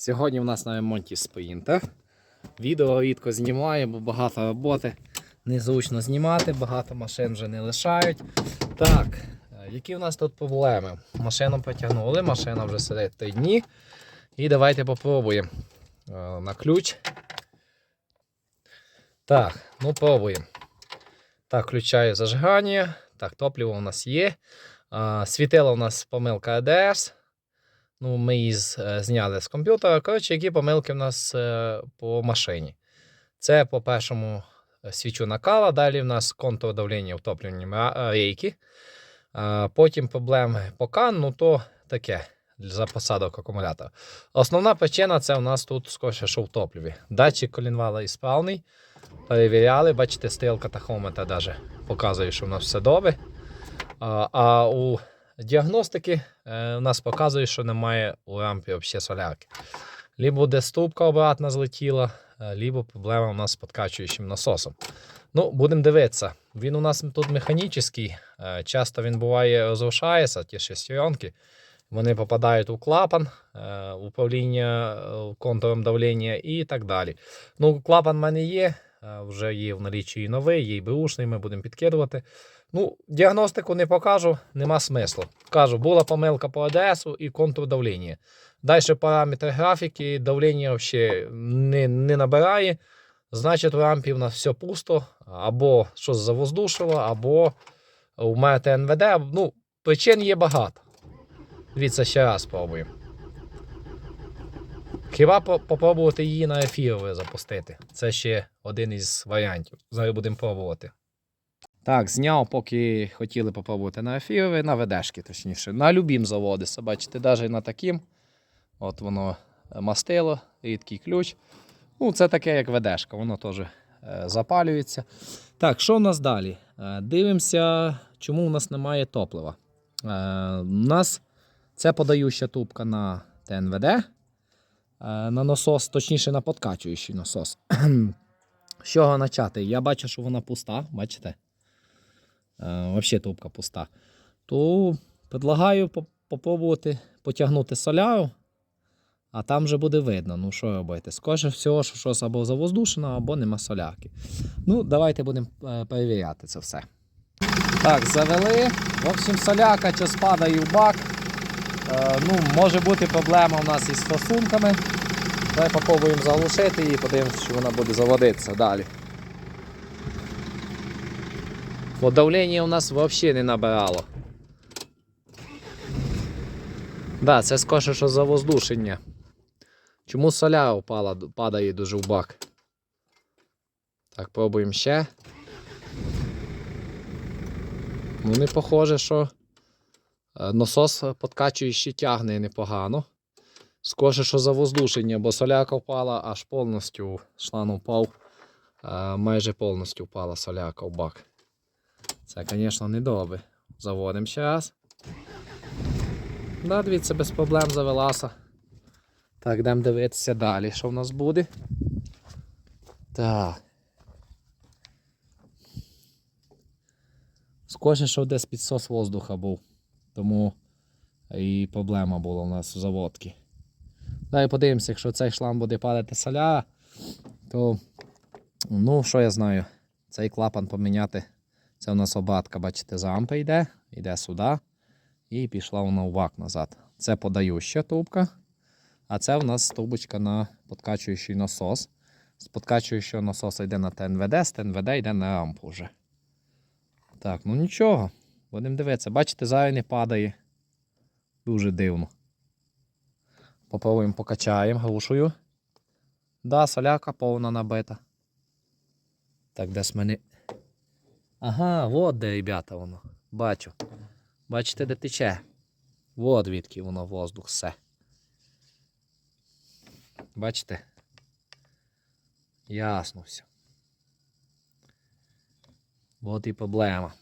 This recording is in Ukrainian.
Сьогодні в нас на ремонті спринтер. Відео рідко знімаю, бо багато роботи. Незручно знімати, багато машин вже не лишають. Так, е, які в нас тут проблеми? Машину потягнули, машина вже сидить 3 дні. І давайте попробуємо е, на ключ. Так, ну пробуємо. Так, включаю зажигання. Так, топливо у нас є. А, світила у нас помилка ADS. Ну, ми її е, зняли з комп'ютера. Коротше, які помилки у нас е, по машині. Це по першому е, свічу накала, далі в нас контур давлення в е, рейки. Потім проблеми по кан, ну то таке за посадок акумулятора. Основна причина це у нас тут скоріше, що в топливі. Датчик колінвала ісправний. Перевіряли, бачите, стрілка тахометра даже показує, що в нас все добре. А у діагностики е, у нас показує, що немає у рампі взагалі солярки. Лібо де ступка обратно злетіла, е, либо проблема у нас з подкачуючим насосом. Ну, будемо дивитися. Він у нас тут механічний. е, Часто він буває розрушається, ті шестеренки. Вони попадають у клапан, управління контуром давлення і так далі. Ну, клапан в мене є, вже є в наліччі і новий, є і беушний, ми будемо підкидувати. Ну, діагностику не покажу, нема смислу. Кажу, була помилка по АДС і контур давлення. Далі параметри графіки, давлення взагалі не, не набирає. Значить, у рампі в нас все пусто, або щось завоздушило, або у мене ТНВД. Ну, причин є багато. Дивіться, ще раз спробуємо. Хіба по- попробувати її на ефірове запустити? Це ще один із варіантів. Зараз будемо пробувати. Так, зняв, поки хотіли попробувати на ефірове, на ведешки, точніше. На любім заводиться. Бачите, навіть на таким. От воно е, мастило, рідкий ключ. Ну, це таке, як ведешка, воно теж е, запалюється. Так, що у нас далі? Е, Дивимося, чому у нас немає топлива. У нас це подающа трубка на ТНВД, на насос, точніше на подкачуючий насос. З чого почати? Я бачу, що вона пуста, бачите? Взагалі трубка пуста. То предлагаю попробувати потягнути соляру, а там вже буде видно, ну що робити. Скоріше всього, що щось або завоздушено, або нема солярки. Ну, давайте будемо е, перевіряти це все. Так, завели. В общем, соляка час падає в бак. Е, ну, може бути проблема у нас із стосунками. Давай попробуємо заглушити її, подивимося, що вона буде заводитися далі. Бо давлення у нас взагалі не набирало. Да, це скоріше, що за воздушення. Чому соля упала, падає дуже в бак? Так, пробуємо ще. Ну, не похоже, що насос подкачуючий тягне непогано. Скоріше, що за воздушення, бо соляка впала аж повністю, шланг впав, е, майже повністю впала соляка в бак. Це, звісно, не добре. Заводимо ще раз. Да, дивіться, без проблем завелася. Так, йдемо дивитися далі, що в нас буде. Так. Скоріше, що десь підсос воздуха був. Тому і проблема була у нас у заводці. Далі подивимося, якщо цей шланг буде падати соля, то ну, що я знаю, цей клапан поміняти. Це у нас обратка, бачите, за йде, йде сюди. І пішла вона в бак назад. Це подающа трубка. А це у нас трубочка на подкачуючий насос. З подкачуючого насоса йде на ТНВД, з ТНВД йде на рампу вже. Так, ну нічого. Будемо дивитися. Бачите, зараз не падає. Дуже дивно. Попробуємо покачаємо грушею. Да, соляка повна набита. Так, десь мене. Ага, от де, ребята, воно. Бачу. Бачите, де тече. От відки воно воздух все. Бачите? Ясно все. От і проблема.